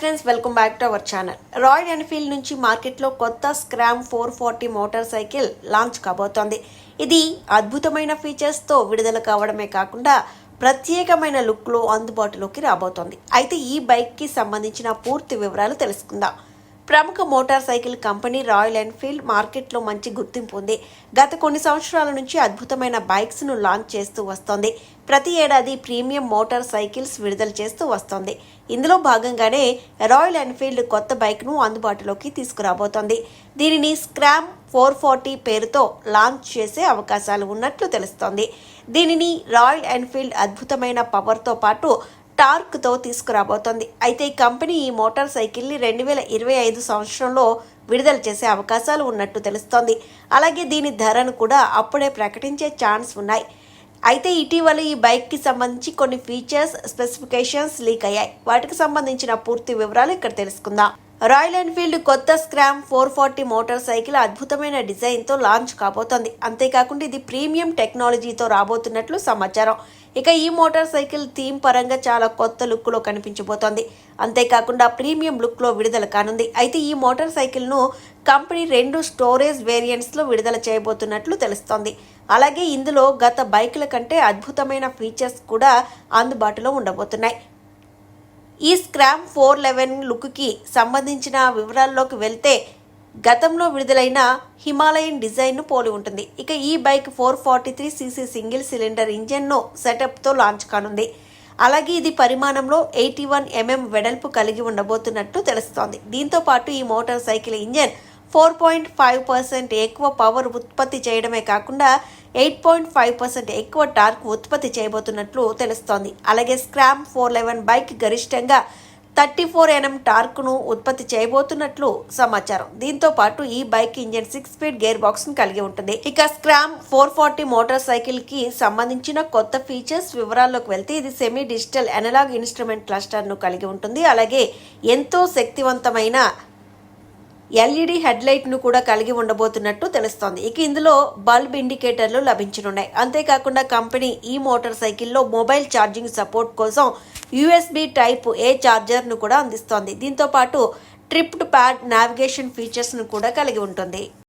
Friends welcome back to our channel Royal Enfield నుంచి మార్కెట్లో కొత్త Scram four forty motor cycle launch కాబోతోంది. ఇది అద్భుతమైన ఫీచర్స్తో విడుదల కావడమే కాకుండా ప్రత్యేకమైన లుక్లో అందుబాటులోకి రాబోతోంది. అయితే ఈ బైక్కి సంబంధించిన పూర్తి వివరాలు తెలుసుకుందాం. ప్రముఖ motor cycle company Royal Enfield మార్కెట్లో మంచి గుర్తింపు ఉంది. గత కొన్ని సంవత్సరాల నుంచి అద్భుతమైన బైక్స్ను లాంచ్ చేస్తూ వస్తోంది. ప్రతి ఏడాది ప్రీమియం మోటార్ సైకిల్స్ విడుదల చేస్తూ వస్తోంది. ఇందులో భాగంగానే రాయల్ ఎన్ఫీల్డ్ కొత్త బైక్ను అందుబాటులోకి తీసుకురాబోతోంది. దీనిని స్క్రామ్ ఫోర్ ఫార్టీ పేరుతో లాంచ్ చేసే అవకాశాలు ఉన్నట్లు తెలుస్తోంది. దీనిని రాయల్ ఎన్ఫీల్డ్ అద్భుతమైన పవర్తో పాటు టార్క్తో తీసుకురాబోతోంది. అయితే ఈ కంపెనీ ఈ మోటార్ సైకిల్ని రెండు వేల ఇరవై ఐదు సంవత్సరంలో విడుదల చేసే అవకాశాలు ఉన్నట్టు తెలుస్తోంది. అలాగే దీని ధరను కూడా అప్పుడే ప్రకటించే ఛాన్స్ ఉన్నాయి. అయితే ఇటీవల ఈ బైక్కి సంబంధించి కొన్ని ఫీచర్స్ స్పెసిఫికేషన్స్ లీక్ అయ్యాయి. వాటికి సంబంధించిన పూర్తి వివరాలు ఇక్కడ తెలుసుకుందాం. రాయల్ ఎన్ఫీల్డ్ కొత్త Scram four forty motor cycle అద్భుతమైన డిజైన్తో లాంచ్ కాబోతోంది. అంతేకాకుండా ఇది ప్రీమియం టెక్నాలజీతో రాబోతున్నట్లు సమాచారం. ఇక ఈ మోటార్ సైకిల్ థీమ్ పరంగా చాలా కొత్త లుక్లో కనిపించబోతోంది. అంతేకాకుండా ప్రీమియం లుక్లో విడుదల కానుంది. అయితే ఈ మోటార్ సైకిల్ను కంపెనీ రెండు స్టోరేజ్ వేరియంట్స్లో విడుదల చేయబోతున్నట్లు తెలుస్తోంది. అలాగే ఇందులో గత బైకుల కంటే అద్భుతమైన ఫీచర్స్ కూడా అందుబాటులో ఉండబోతున్నాయి. ఈ స్క్రామ్ ఫోర్ లెవెన్ లుక్కి సంబంధించిన వివరాల్లోకి వెళ్తే గతంలో విడుదలైన హిమాలయన్ డిజైన్ను పోలి ఉంటుంది. ఇక ఈ bike four forty three CC single cylinder ఇంజన్ను సెటప్తో లాంచ్ కానుంది. అలాగే ఇది పరిమాణంలో ఎయిటీ వన్ ఎంఎం వెడల్పు కలిగి ఉండబోతున్నట్టు తెలుస్తోంది. దీంతో పాటు ఈ motor cycle engine four point five percent ఎక్కువ పవర్ ఉత్పత్తి చేయడమే కాకుండా ఎయిట్ పాయింట్ ఫైవ్ పర్సెంట్ ఎక్కువ టార్క్ ఉత్పత్తి చేయబోతున్నట్లు తెలుస్తోంది. అలాగే స్క్రామ్ ఫోర్ లెవెన్ బైక్ గరిష్టంగా థర్టీ ఫోర్ ఎన్ఎం టార్క్ను ఉత్పత్తి చేయబోతున్నట్లు సమాచారం. దీంతో పాటు ఈ bike engine six speed gear బాక్స్ను కలిగి ఉంటుంది. ఇక స్క్రామ్ ఫోర్ ఫార్టీ మోటార్ సైకిల్కి సంబంధించిన కొత్త ఫీచర్స్ వివరాల్లోకి వెళ్తే ఇది సెమీ డిజిటల్ అనలాగ్ ఇన్స్ట్రుమెంట్ క్లస్టర్ను కలిగి ఉంటుంది. అలాగే ఎంతో శక్తివంతమైన ఎల్ఈడి హెడ్లైట్ను కూడా కలిగి ఉండబోతున్నట్టు తెలుస్తోంది. ఇక ఇందులో బల్బ్ ఇండికేటర్లు లభించనున్నాయి. అంతేకాకుండా కంపెనీ ఈ మోటార్ సైకిల్లో మొబైల్ ఛార్జింగ్ సపోర్ట్ కోసం యూఎస్బి టైప్ ఏ ఛార్జర్ను కూడా అందిస్తోంది. దీంతో పాటు ట్రిప్డ్ ప్యాడ్ నావిగేషన్ ఫీచర్స్ను కూడా కలిగి ఉంటుంది.